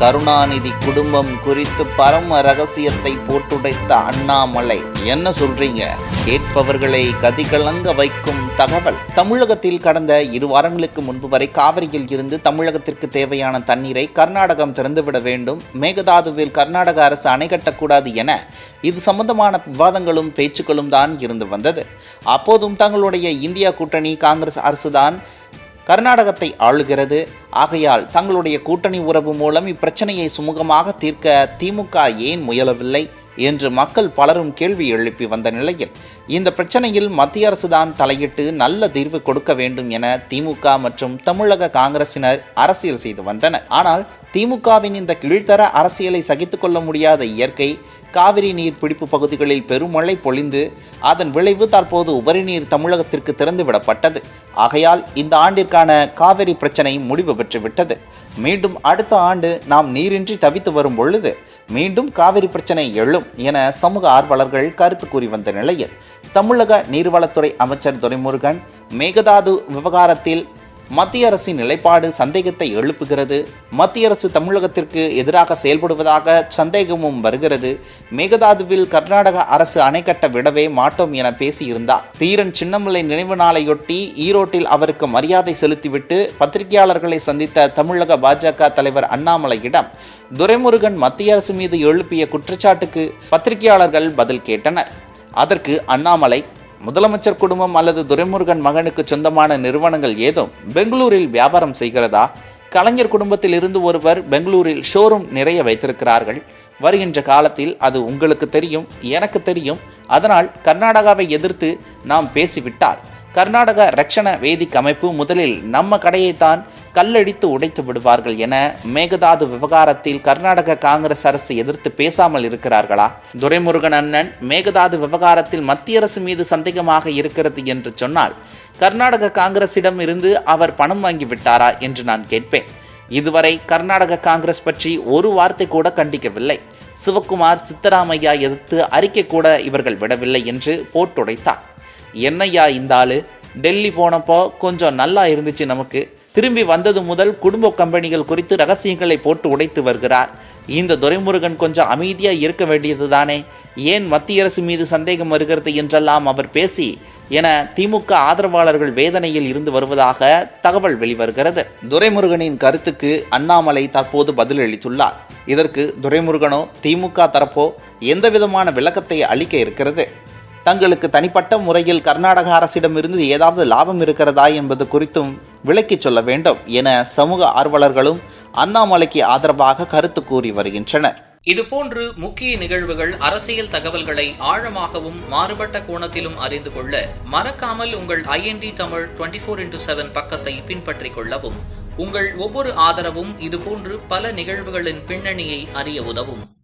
கருணாநிதி குடும்பம் குறித்து பரம ரகசியத்தை போட்டுடைத்த அண்ணாமலை. என்ன சொல்றீங்க? கேட்பவர்களை கதிகலங்க வைக்கும் தகவல். தமிழகத்தில் கடந்த இரு வாரங்களுக்கு முன்பு வரை காவிரியில் இருந்து தமிழகத்திற்கு தேவையான தண்ணீரை கர்நாடகம் திறந்துவிட வேண்டும். மேகதாதுவில் கர்நாடக அரசு அணை கட்டக்கூடாது என இது சம்பந்தமான விவாதங்களும் பேச்சுக்களும் தான் இருந்து வந்தது. அப்போதும் தங்களுடைய இந்தியா கூட்டணி காங்கிரஸ் அரசுதான் கர்நாடகத்தை ஆளுகிறது. ஆகையால் தங்களுடைய கூட்டணி உறவு மூலம் இப்பிரச்சனையை சுமூகமாக தீர்க்க திமுக ஏன் முயலவில்லை என்று மக்கள் பலரும் கேள்வி எழுப்பி வந்த நிலையில் இந்த பிரச்சனையில் மத்திய அரசுதான் தலையிட்டு நல்ல தீர்வு கொடுக்க வேண்டும் என திமுக மற்றும் தமிழக காங்கிரசினர் அரசியல் செய்து வந்தனர். ஆனால் திமுகவின் இந்த கீழ்த்தர அரசியலை சகித்துக்கொள்ள முடியாத இயற்கை காவிரி நீர் பிடிப்பு பகுதிகளில் பெருமழை பொழிந்து அதன் விளைவு தற்போது உபரி நீர் தமிழகத்திற்கு திறந்துவிடப்பட்டது. ஆகையால் இந்த ஆண்டிற்கான காவிரி பிரச்சனை முடிவு பெற்றுவிட்டது. மீண்டும் அடுத்த ஆண்டு நாம் நீரின்றி தவித்து வரும் பொழுது மீண்டும் காவிரி பிரச்சனை எழும் என சமூக ஆர்வலர்கள் கருத்து கூறி வந்த நிலையில் தமிழக நீர்வளத்துறை அமைச்சர் துரைமுருகன் மேகதாது விவகாரத்தில் மத்திய அரசின் நிலைப்பாடு சந்தேகத்தை எழுப்புகிறது. மத்திய அரசு தமிழகத்திற்கு எதிராக செயல்படுவதாக சந்தேகமும் வருகிறது. மேகதாதுவில் கர்நாடக அரசு அணை கட்ட விடவே மாட்டோம் என பேசியிருந்தார். தீரன் சின்னமலை நினைவு நாளையொட்டி ஈரோட்டில் அவருக்கு மரியாதை செலுத்திவிட்டு பத்திரிகையாளர்களை சந்தித்த தமிழக பாஜக தலைவர் அண்ணாமலையிடம் துரைமுருகன் மத்திய அரசு மீது எழுப்பிய குற்றச்சாட்டுக்கு பத்திரிகையாளர்கள் பதில் கேட்டனர். அதற்கு அண்ணாமலை முதலமைச்சர் குடும்பம் அல்லது துரைமுருகன் மகனுக்கு சொந்தமான நிறுவனங்கள் ஏதும் பெங்களூரில் வியாபாரம் செய்கிறதா? கலைஞர் குடும்பத்தில் இருந்து ஒருவர் பெங்களூரில் ஷோரூம் நிறைய வைத்திருக்கிறார்கள். வருகின்ற காலத்தில் அது உங்களுக்கு தெரியும் எனக்கு தெரியும். அதனால் கர்நாடகாவை எதிர்த்து நாம் பேசிவிட்டார். கர்நாடக ரக்ஷண வேதிக் அமைப்பு முதலில் நம்ம கடையைத்தான் கல்லடித்து உடைத்து விடுவார்கள் என மேகதாது விவகாரத்தில் கர்நாடக காங்கிரஸ் அரசு எதிர்த்து பேசாமல் இருக்கிறார்களா? துரைமுருகன் அண்ணன் மேகதாது விவகாரத்தில் மத்திய அரசு மீது சந்தேகமாக இருக்கிறது என்று சொன்னால் கர்நாடக காங்கிரசிடம் இருந்து அவர் பணம் வாங்கி விட்டாரா என்று நான் கேட்பேன். இதுவரை கர்நாடக காங்கிரஸ் பற்றி ஒரு வார்த்தை கூட கண்டிக்கவில்லை. சிவக்குமார் சித்தராமையா எதிர்த்து அறிக்கை கூட இவர்கள் விடவில்லை என்று போட்டுடைத்தார். என்னையா இந்த ஆளு? டெல்லி போனப்போ கொஞ்சம் நல்லா இருந்துச்சு நமக்கு. திரும்பி வந்தது முதல் குடும்ப கம்பெனிகள் குறித்து ரகசியங்களை போட்டு உடைத்து வருகிறார். இந்த துரைமுருகன் கொஞ்சம் அமைதியாக இருக்க வேண்டியது தானே ஏன் மத்திய அரசு மீது சந்தேகம் வருகிறது என்றெல்லாம் அவர் பேசி என திமுக ஆதரவாளர்கள் வேதனையில் இருந்து வருவதாக தகவல் வெளிவருகிறது. துரைமுருகனின் கருத்துக்கு அண்ணாமலை தற்போது பதிலளித்துள்ளார். இதற்கு துரைமுருகனோ திமுக தரப்போ எந்த விதமான விளக்கத்தை அளிக்க இருக்கிறது? தங்களுக்கு தனிப்பட்ட முறையில் கர்நாடக அரசிடமிருந்து ஏதாவது லாபம் இருக்கிறதா என்பது குறித்தும் விளக்கிச் சொல்ல வேண்டும் என சமூக ஆர்வலர்களும் அண்ணாமலைக்கு ஆதரவாக கருத்து கூறி வருகின்றனர். இதுபோன்று முக்கிய நிகழ்வுகள் அரசியல் தகவல்களை ஆழமாகவும் மாறுபட்ட கோணத்திலும் அறிந்து கொள்ள மறக்காமல் உங்கள் IND Tamil twenty four into seven பக்கத்தை பின்பற்றிக் கொள்ளவும். உங்கள் ஒவ்வொரு ஆதரவும் இதுபோன்று பல நிகழ்வுகளின் பின்னணியை அறிய உதவும்.